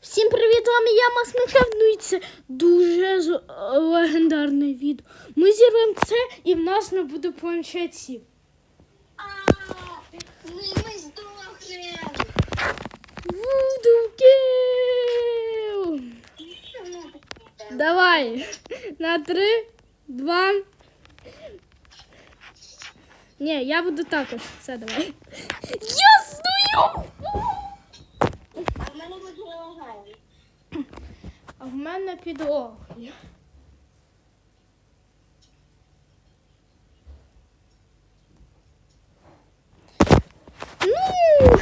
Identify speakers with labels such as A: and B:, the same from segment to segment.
A: Всім привіт, вами я Макс Микав. Ну і це дуже легендарне відео. Ми зірвемо це і в нас не буде планшетів.
B: Ми, ми здохнемо.
A: Вуду кіл! Давай. На три, два. Ні, я буду також. Все, давай.
B: мене
A: підлога. Ну,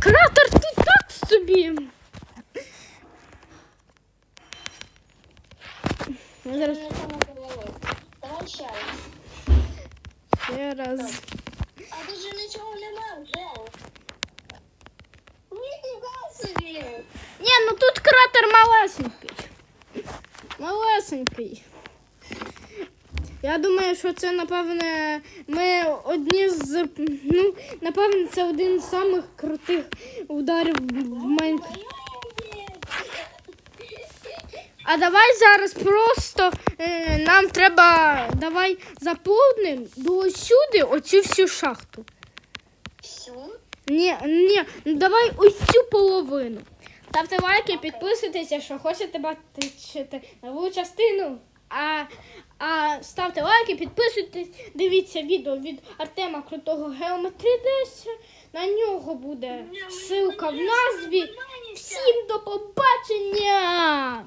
A: кратер тут так собі. Ми зараз
B: Мене там обвели. Давай ще раз.
A: ще раз.
B: А тут же нічого немає вже.
A: Ну тут кратер малесенький. Малесенький. Я думаю, що це, напевне, ми одні з. Ну, напевне, це один з самих крутих ударів в Майнкрафті. А давай зараз просто е, нам треба давай заповнимо до сюди оцю всю шахту.
B: Всю?
A: Ні, ні, ну давай ось цю половину. Ставте лайки, підписуйтесь, що хочете бачити нову частину. А, а ставте лайки, підписуйтесь, дивіться відео від Артема Крутого Геометрі 10. На нього буде ссылка в назві. Всім до побачення!